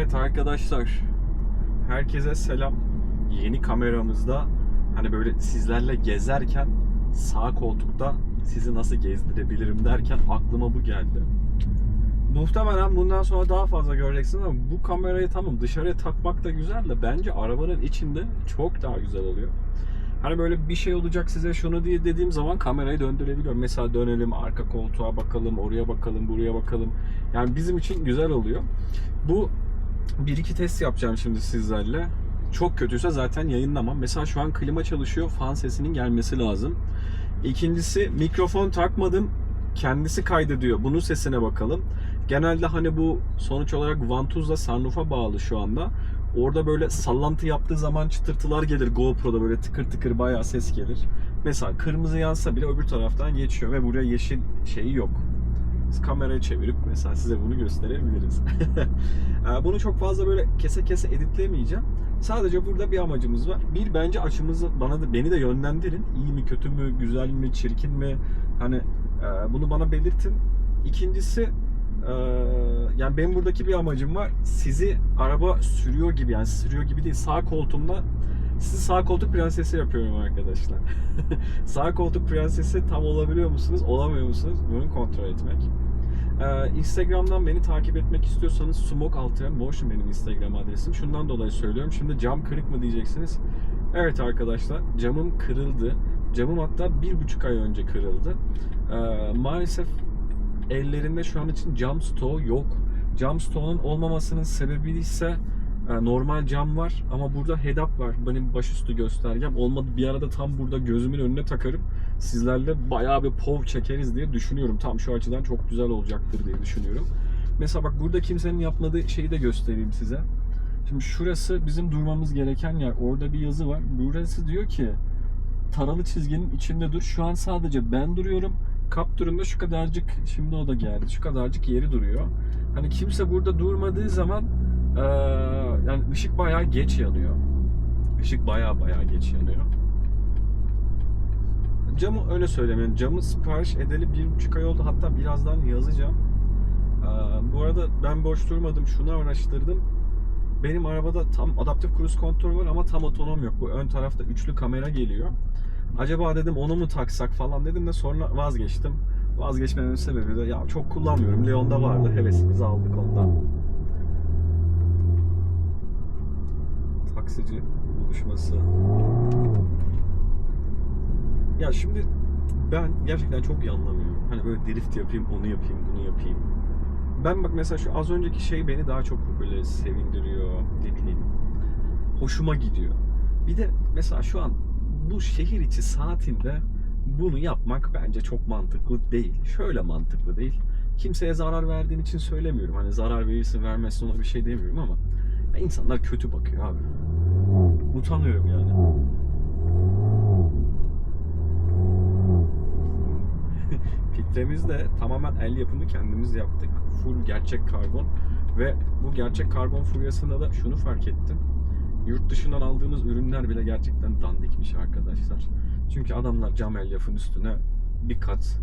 Evet arkadaşlar, herkese selam. Yeni kameramızda hani böyle sizlerle gezerken sağ koltukta sizi nasıl gezdirebilirim derken aklıma bu geldi. Muhtemelen bundan sonra daha fazla göreceksiniz ama bu kamerayı tamam dışarıya takmak da güzel de bence arabanın içinde çok daha güzel oluyor. Hani böyle bir şey olacak size şunu diye dediğim zaman kamerayı döndürebiliyorum. Mesela dönelim arka koltuğa bakalım, oraya bakalım, buraya bakalım. Yani bizim için güzel oluyor. Bu bir iki test yapacağım şimdi sizlerle. Çok kötüyse zaten yayınlamam. Mesela şu an klima çalışıyor. Fan sesinin gelmesi lazım. İkincisi mikrofon takmadım. Kendisi kaydediyor. Bunun sesine bakalım. Genelde hani bu sonuç olarak vantuzla sunroof'a bağlı şu anda. Orada böyle sallantı yaptığı zaman çıtırtılar gelir GoPro'da böyle tıkır tıkır bayağı ses gelir. Mesela kırmızı yansa bile öbür taraftan geçiyor ve buraya yeşil şeyi yok. Biz kamerayı çevirip mesela size bunu gösterebiliriz. Ee, bunu çok fazla böyle kese kese editleyemeyeceğim. Sadece burada bir amacımız var. Bir bence açımızı bana da beni de yönlendirin. İyi mi, kötü mü, güzel mi, çirkin mi? Hani e, bunu bana belirtin. İkincisi e, yani benim buradaki bir amacım var. Sizi araba sürüyor gibi yani sürüyor gibi değil sağ koltuğumda sizi sağ koltuk prensesi yapıyorum arkadaşlar. sağ koltuk prensesi tam olabiliyor musunuz, olamıyor musunuz? Bunu kontrol etmek. Ee, Instagram'dan beni takip etmek istiyorsanız Smoke Altı Motion benim Instagram adresim. Şundan dolayı söylüyorum. Şimdi cam kırık mı diyeceksiniz? Evet arkadaşlar camım kırıldı. Camım hatta bir buçuk ay önce kırıldı. Ee, maalesef ellerinde şu an için cam stoğu yok. Cam stoğunun olmamasının sebebi ise e, normal cam var ama burada head up var. Benim başüstü göstergem. Olmadı bir arada tam burada gözümün önüne takarım. Sizlerle bayağı bir pov çekeriz diye düşünüyorum. Tam şu açıdan çok güzel olacaktır diye düşünüyorum. Mesela bak burada kimsenin yapmadığı şeyi de göstereyim size. Şimdi şurası bizim durmamız gereken yer. Orada bir yazı var. Burası diyor ki taralı çizginin içinde dur. Şu an sadece ben duruyorum. Kapturunda şu kadarcık şimdi o da geldi. Şu kadarcık yeri duruyor. Hani kimse burada durmadığı zaman eee, yani ışık bayağı geç yanıyor. Işık bayağı bayağı geç yanıyor. Camı öyle söyleyeyim. Camı sipariş edeli bir buçuk ay oldu. Hatta birazdan yazacağım. Eee, bu arada ben boş durmadım. Şunu araştırdım. Benim arabada tam adaptif cruise kontrol var ama tam otonom yok. Bu ön tarafta üçlü kamera geliyor. Acaba dedim onu mu taksak falan dedim de sonra vazgeçtim. Vazgeçmemin sebebi de ya çok kullanmıyorum. Leon'da vardı. Hevesimizi aldık ondan. Taksici buluşması. Ya şimdi ben gerçekten çok iyi anlamıyorum. Hani böyle drift yapayım, onu yapayım, bunu yapayım. Ben bak mesela şu az önceki şey beni daha çok böyle sevindiriyor, ne bileyim. Hoşuma gidiyor. Bir de mesela şu an bu şehir içi saatinde bunu yapmak bence çok mantıklı değil. Şöyle mantıklı değil. Kimseye zarar verdiğin için söylemiyorum. Hani zarar verirsin vermezsin ona bir şey demiyorum ama insanlar kötü bakıyor abi. Utanıyorum yani. Filtremiz de tamamen el yapımı kendimiz yaptık. Full gerçek karbon ve bu gerçek karbon furyasında da şunu fark ettim. Yurt dışından aldığımız ürünler bile gerçekten dandikmiş arkadaşlar. Çünkü adamlar cam elyafın üstüne bir kat,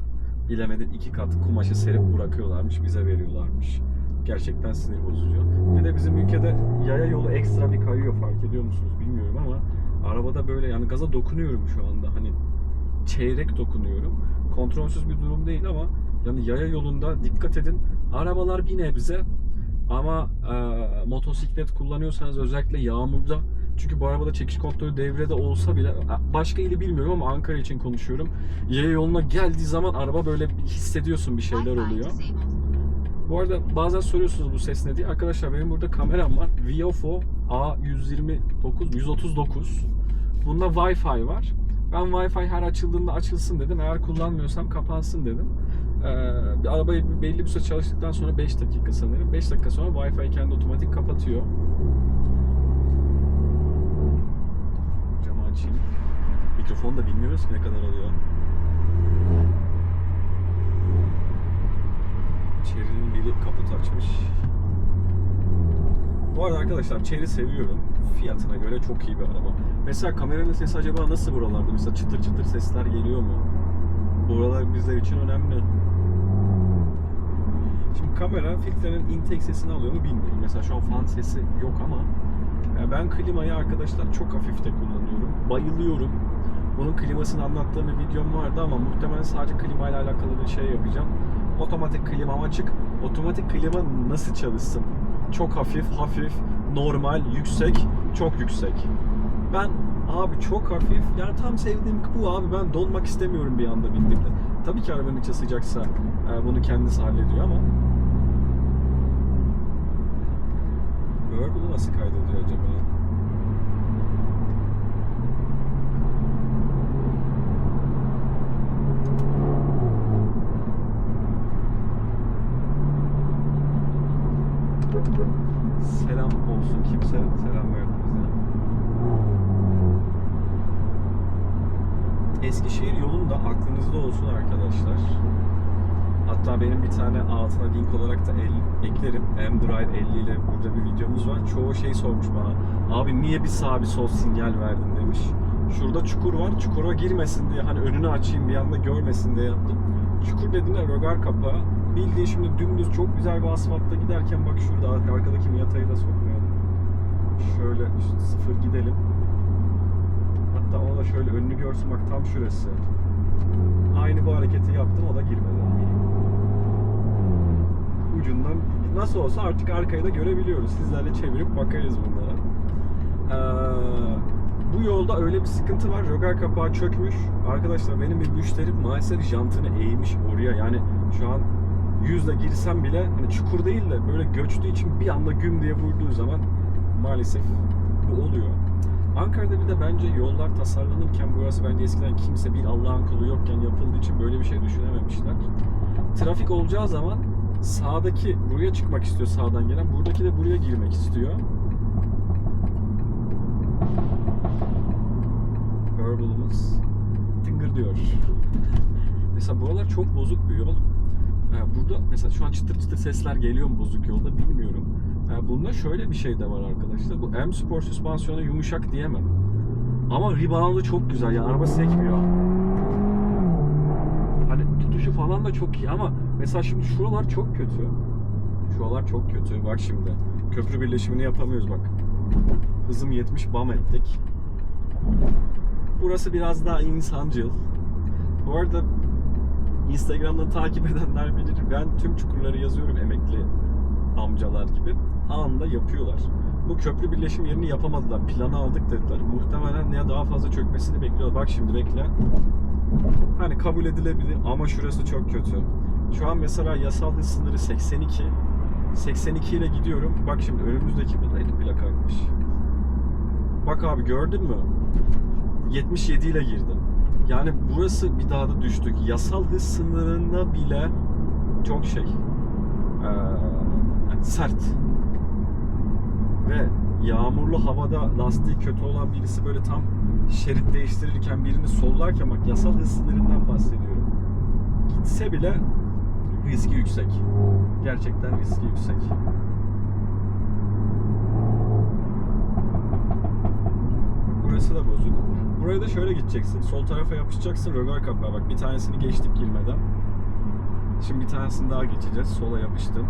bilemedin iki kat kumaşı serip bırakıyorlarmış, bize veriyorlarmış. Gerçekten sinir bozucu. Bir de bizim ülkede yaya yolu ekstra bir kayıyor fark ediyor musunuz bilmiyorum ama arabada böyle yani gaza dokunuyorum şu anda hani çeyrek dokunuyorum. Kontrolsüz bir durum değil ama yani yaya yolunda dikkat edin. Arabalar bir nebze ama e, motosiklet kullanıyorsanız özellikle yağmurda çünkü bu arabada çekiş kontrolü devrede olsa bile başka ili bilmiyorum ama Ankara için konuşuyorum. Yaya yoluna geldiği zaman araba böyle hissediyorsun bir şeyler oluyor. Bu arada bazen soruyorsunuz bu ses ne diye. Arkadaşlar benim burada kameram var. Viofo A129 139. Bunda Wi-Fi var. Ben Wi-Fi her açıldığında açılsın dedim. Eğer kullanmıyorsam kapansın dedim. Ee, arabayı belli bir süre çalıştıktan sonra 5 dakika sanırım. 5 dakika sonra Wi-Fi kendi otomatik kapatıyor. Camı açayım. Mikrofonu da bilmiyoruz ki ne kadar alıyor. Cherry'nin biri kaput açmış. Bu arada arkadaşlar Cherry seviyorum. Fiyatına göre çok iyi bir araba. Mesela kameranın sesi acaba nasıl buralarda? Mesela çıtır çıtır sesler geliyor mu? Buralar bizler için önemli. Şimdi kamera filtrenin intake sesini alıyor mu bilmiyorum. Mesela şu an fan sesi yok ama ya ben klimayı arkadaşlar çok hafifte kullanıyorum. Bayılıyorum. Bunun klimasını anlattığım bir videom vardı ama muhtemelen sadece klimayla alakalı bir şey yapacağım. Otomatik klimam açık. Otomatik klima nasıl çalışsın? Çok hafif, hafif, normal, yüksek, çok yüksek. Ben abi çok hafif, yani tam sevdiğim bu abi ben donmak istemiyorum bir anda bindiğimde. Tabii ki arabanın içi sıcaksa e, bunu kendisi hallediyor ama Verbal nasıl kaydediyor acaba? Selam olsun kimse selam verdi bize. Eskişehir yolunda aklınızda olsun arkadaşlar. Hatta benim bir tane altına link olarak da el, eklerim. M-Drive 50 ile burada bir videomuz var. Çoğu şey sormuş bana. Abi niye bir sağ bir sol sinyal verdin demiş. Şurada çukur var. Çukura girmesin diye hani önünü açayım bir anda görmesin diye yaptım. Çukur dediğinde rögar kapağı. Bildiğin şimdi dümdüz çok güzel bir asfaltta giderken bak şurada arka- arkadaki Miata'yı da sokmayalım. Şöyle sıfır gidelim. Hatta ona da şöyle önünü görsün bak tam şurası. Aynı bu hareketi yaptım o da girmedi. Ucundan nasıl olsa artık arkayı da görebiliyoruz. Sizlerle çevirip bakarız bunlara. Ee, bu yolda öyle bir sıkıntı var. Rögar kapağı çökmüş. Arkadaşlar benim bir müşterim maalesef jantını eğmiş oraya. Yani şu an yüzle girsem bile hani çukur değil de böyle göçtüğü için bir anda güm diye vurduğu zaman maalesef bu oluyor. Ankara'da bir de bence yollar tasarlanırken burası bence eskiden kimse bir Allah'ın kulu yokken yapıldığı için böyle bir şey düşünememişler. Trafik olacağı zaman sağdaki buraya çıkmak istiyor sağdan gelen, buradaki de buraya girmek istiyor. Verbal'ımız tıngır diyor. mesela buralar çok bozuk bir yol. Burada mesela şu an çıtır çıtır sesler geliyor mu bozuk yolda bilmiyorum. Ee, bunda şöyle bir şey de var arkadaşlar. Bu M Sport süspansiyonu yumuşak diyemem. Ama rebound'u çok güzel. Yani araba sekmiyor. Hani tutuşu falan da çok iyi ama mesela şimdi şuralar çok kötü. Şuralar çok kötü. Bak şimdi. Köprü birleşimini yapamıyoruz bak. Hızım 70 bam ettik. Burası biraz daha insancıl. Bu arada Instagram'dan takip edenler bilir. Ben tüm çukurları yazıyorum emekli amcalar gibi. Anında yapıyorlar. Bu köprü birleşim yerini yapamadılar. Planı aldık dediler. Muhtemelen ya daha fazla çökmesini bekliyorlar. Bak şimdi bekle. Hani kabul edilebilir ama şurası çok kötü. Şu an mesela yasal hız sınırı 82. 82 ile gidiyorum. Bak şimdi önümüzdeki bu da el plakaymış. Bak abi gördün mü? 77 ile girdim. Yani burası bir daha da düştük. Yasal hız sınırında bile çok şey eee, sert. Ve yağmurlu havada lastiği kötü olan birisi böyle tam şerit değiştirirken birini sollarken bak yasal hız sınırından bahsediyorum. Gitse bile riski yüksek. Gerçekten riski yüksek. Burası da bozuk. Buraya da şöyle gideceksin. Sol tarafa yapışacaksın rögar kapağı. Bak bir tanesini geçtik girmeden. Şimdi bir tanesini daha geçeceğiz. Sola yapıştım.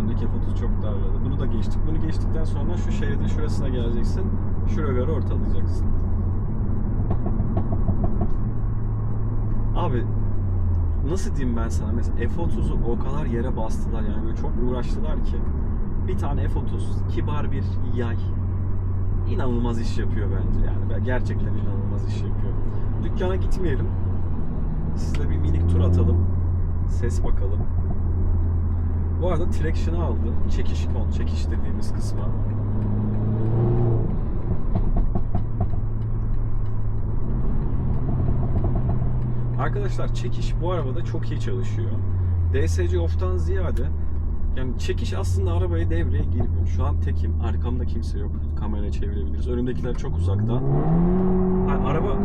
Öndeki F30 çok darladı. Bunu da geçtik. Bunu geçtikten sonra şu şeridin şurasına geleceksin. Şu rögarı ortalayacaksın. Abi nasıl diyeyim ben sana mesela F30'u o kadar yere bastılar yani böyle çok uğraştılar ki bir tane F30 kibar bir yay inanılmaz iş yapıyor bence yani gerçekten inanılmaz iş yapıyor. Dükkana gitmeyelim. Sizle bir minik tur atalım. Ses bakalım. Bu arada traction'ı aldım. Çekiş kon, çekiş dediğimiz kısma. Arkadaşlar çekiş bu arabada çok iyi çalışıyor. DSC off'tan ziyade yani çekiş aslında arabaya devreye girmiyor. Şu an tekim. Arkamda kimse yok. Kameraya çevirebiliriz. Önümdekiler çok uzakta. Ha, araba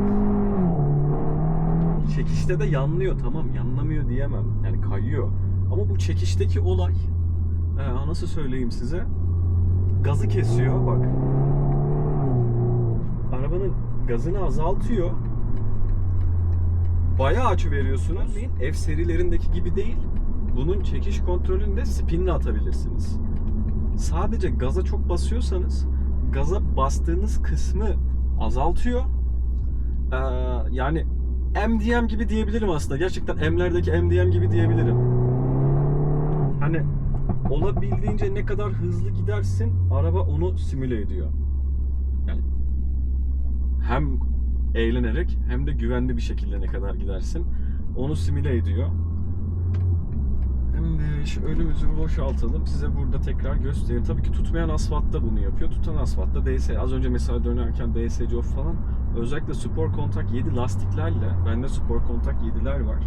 çekişte de yanlıyor tamam yanlamıyor diyemem. Yani kayıyor. Ama bu çekişteki olay e, nasıl söyleyeyim size? Gazı kesiyor bak. Arabanın gazını azaltıyor. Bayağı açı veriyorsunuz. F serilerindeki gibi değil. bunun çekiş kontrolünü de spinle atabilirsiniz. Sadece gaza çok basıyorsanız gaza bastığınız kısmı azaltıyor. Ee, yani MDM gibi diyebilirim aslında. Gerçekten M'lerdeki MDM gibi diyebilirim. Hani olabildiğince ne kadar hızlı gidersin araba onu simüle ediyor. Yani hem eğlenerek hem de güvenli bir şekilde ne kadar gidersin onu simüle ediyor. De şu önümüzü boşaltalım. Size burada tekrar göstereyim. Tabii ki tutmayan asfaltta bunu yapıyor. Tutan asfaltta DS. Az önce mesela dönerken DSC off falan. Özellikle Spor Kontak 7 lastiklerle. Bende Spor Kontak 7'ler var.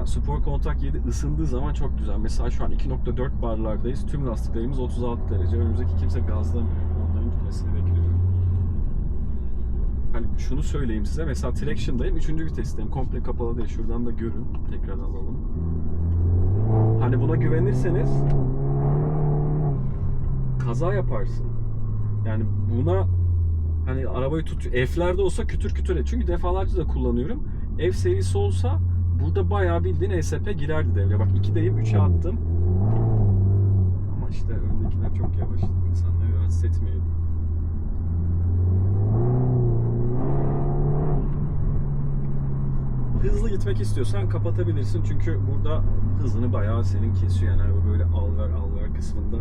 Yani Spor Kontak 7 ısındığı zaman çok güzel. Mesela şu an 2.4 barlardayız. Tüm lastiklerimiz 36 derece. Önümüzdeki kimse gazlamıyor. Onların gitmesini bekliyorum. Hani şunu söyleyeyim size. Mesela Traction'dayım. 3. vitesteyim. Komple kapalı değil. Şuradan da görün. Tekrar alalım. Hani buna güvenirseniz kaza yaparsın. Yani buna hani arabayı tut F'lerde olsa kütür kütür. Çünkü defalarca da kullanıyorum. F serisi olsa burada bayağı bildiğin ESP girerdi devreye. Bak 2'deyim 3'e attım. Ama işte öndekiler çok yavaş. İnsanları rahatsız etmeyelim. Hızlı gitmek istiyorsan kapatabilirsin çünkü burada hızını bayağı senin kesiyor yani böyle al ver al ver kısmında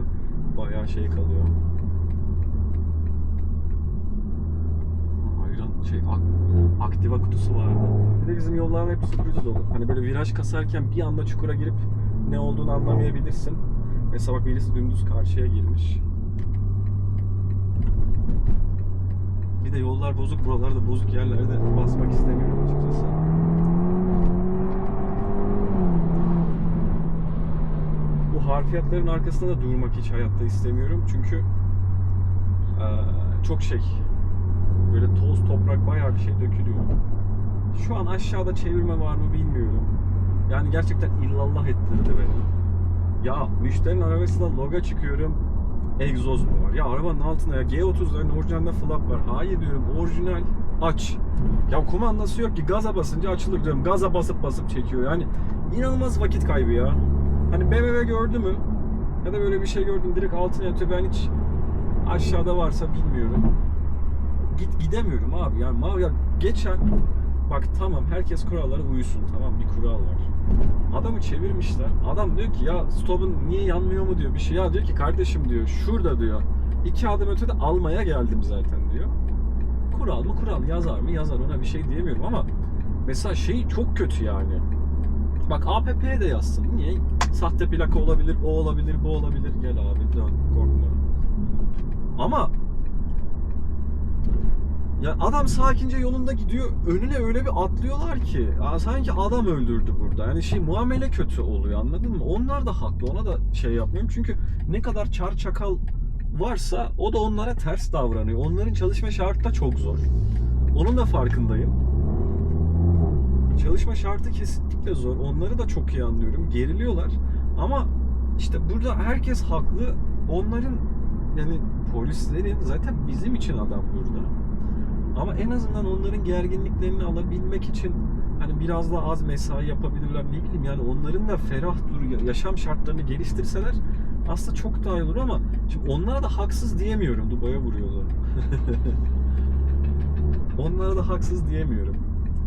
bayağı şey kalıyor. Şey ak- aktiva kutusu vardı. Bir de bizim yolların hep sürpriz dolu. Hani böyle viraj kasarken bir anda çukura girip ne olduğunu anlamayabilirsin. Mesela bak birisi dümdüz karşıya girmiş. Bir de yollar bozuk buralarda bozuk yerlerde basmak istemiyorum açıkçası. Bu harfiyatların arkasında da durmak hiç hayatta istemiyorum. Çünkü çok şey böyle toz toprak bayağı bir şey dökülüyor. Şu an aşağıda çevirme var mı bilmiyorum. Yani gerçekten illallah ettirdi beni. Ya müşterinin arabasında loga çıkıyorum. Egzoz mu var? Ya arabanın altında ya G30'ların orijinalinde flap var. Hayır diyorum orijinal aç. Ya kumandası yok ki gaza basınca açılır diyorum. Gaza basıp basıp çekiyor. Yani inanılmaz vakit kaybı ya. Hani BMW gördü mü? Ya da böyle bir şey gördüm direkt altına yatıyor. Ben hiç aşağıda varsa bilmiyorum. Git gidemiyorum abi. Yani ma- ya geçen bak tamam herkes kurallara uyusun. Tamam bir kural var. Adamı çevirmişler. Adam diyor ki ya stopun niye yanmıyor mu diyor bir şey. Ya diyor ki kardeşim diyor şurada diyor. iki adım ötede almaya geldim zaten diyor. Kural mı kural yazar mı yazar ona bir şey diyemiyorum ama mesela şey çok kötü yani. Bak APP de yazsın. Niye? Sahte plaka olabilir, o olabilir, bu olabilir. Gel abi dön korkma. Ama ya adam sakince yolunda gidiyor. Önüne öyle bir atlıyorlar ki. Ya sanki adam öldürdü burada. Yani şey muamele kötü oluyor anladın mı? Onlar da haklı. Ona da şey yapmıyorum. Çünkü ne kadar çar çakal varsa o da onlara ters davranıyor. Onların çalışma şartı da çok zor. Onun da farkındayım. Çalışma şartı kesinlikle zor. Onları da çok iyi anlıyorum. Geriliyorlar. Ama işte burada herkes haklı. Onların yani polislerin zaten bizim için adam burada. Ama en azından onların gerginliklerini alabilmek için hani biraz daha az mesai yapabilirler ne bileyim yani onların da ferah dur yaşam şartlarını geliştirseler aslında çok daha iyi olur ama şimdi onlara da haksız diyemiyorum. Dubai'ye vuruyordu. onlara da haksız diyemiyorum.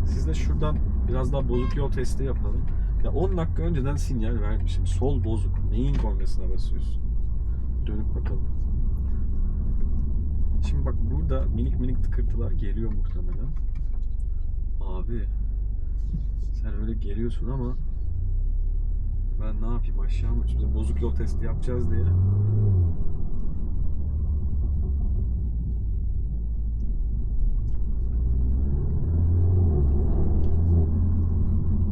Siz de şuradan biraz daha bozuk yol testi yapalım. Ya 10 dakika önceden sinyal vermişim. Sol bozuk. Neyin kornasına basıyorsun? Dönüp bakalım. Şimdi bak burada minik minik tıkırtılar geliyor muhtemelen. Abi sen öyle geliyorsun ama ben ne yapayım aşağı mı? Şimdi bozuk yol testi yapacağız diye.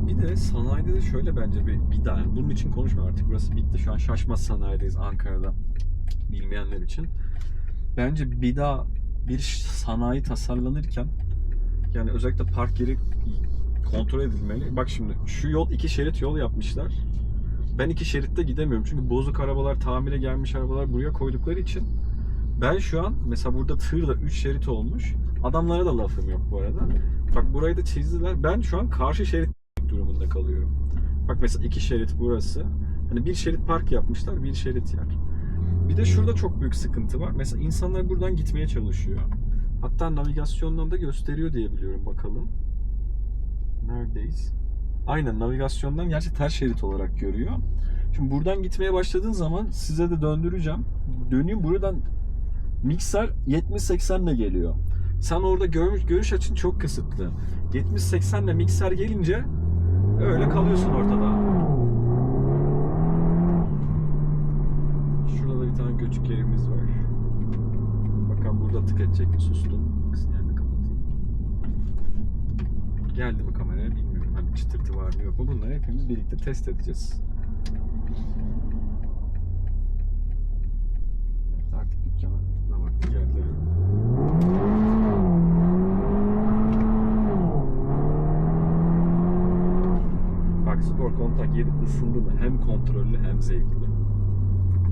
Bir de sanayide de şöyle bence bir, bir daha yani bunun için konuşma artık burası bitti şu an şaşmaz sanayideyiz Ankara'da bilmeyenler için. Bence bir daha bir sanayi tasarlanırken yani özellikle park yeri kontrol edilmeli. Bak şimdi şu yol iki şerit yol yapmışlar. Ben iki şeritte gidemiyorum çünkü bozuk arabalar, tamire gelmiş arabalar buraya koydukları için ben şu an mesela burada tır da 3 şerit olmuş. Adamlara da lafım yok bu arada. Bak burayı da çizdiler. Ben şu an karşı şerit durumunda kalıyorum. Bak mesela iki şerit burası. Hani bir şerit park yapmışlar, bir şerit yer. Bir de şurada çok büyük sıkıntı var. Mesela insanlar buradan gitmeye çalışıyor. Hatta navigasyondan da gösteriyor diye biliyorum bakalım. Neredeyiz? Aynen navigasyondan gerçi ters şerit olarak görüyor. Şimdi buradan gitmeye başladığın zaman size de döndüreceğim. Döneyim buradan mikser 70-80 ile geliyor. Sen orada görmüş, görüş açın çok kısıtlı. 70-80 ile mikser gelince öyle kalıyorsun ortada. Şurada da bir tane göçük yerimiz var. Bakalım burada tık edecek mi sustum. Sinyalini kapatayım. Geldi mi kameraya bilmiyorum. Hani çıtırtı var mı yok mu bunları hepimiz birlikte test edeceğiz. Evet, Artık dükkana vakti geldi. Bak spor kontak yedi ısındı da hem kontrollü hem zevkli.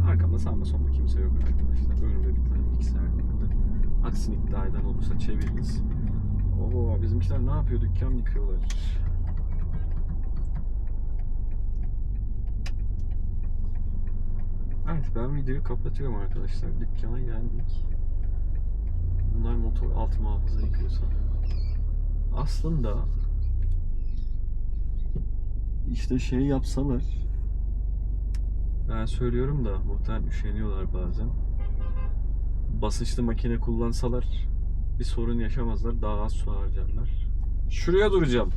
Arkamda sağda solda kimse yok arkadaşlar. Önümde bir tane mikser vardı. Aksini iddia eden olursa çeviririz. Oo bizimkiler ne yapıyor? Dükkan yıkıyorlar. Evet ben videoyu kapatıyorum arkadaşlar. Dükkana geldik. Bunlar motor alt muhafaza yıkıyor sanırım. Aslında işte şey yapsalar ben söylüyorum da muhtemelen üşeniyorlar bazen. Basınçlı makine kullansalar bir sorun yaşamazlar. Daha az su harcarlar. Şuraya duracağım.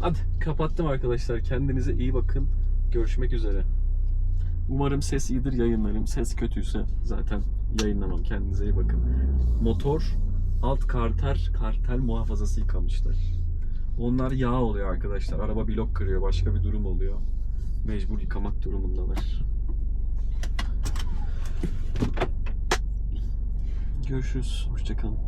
Hadi kapattım arkadaşlar. Kendinize iyi bakın. Görüşmek üzere. Umarım ses iyidir yayınlarım. Ses kötüyse zaten yayınlamam. Kendinize iyi bakın. Motor alt karter kartel muhafazası yıkamışlar. Onlar yağ oluyor arkadaşlar. Araba blok kırıyor. Başka bir durum oluyor. Mecbur yıkamak durumundalar. Görüşürüz. Hoşçakalın.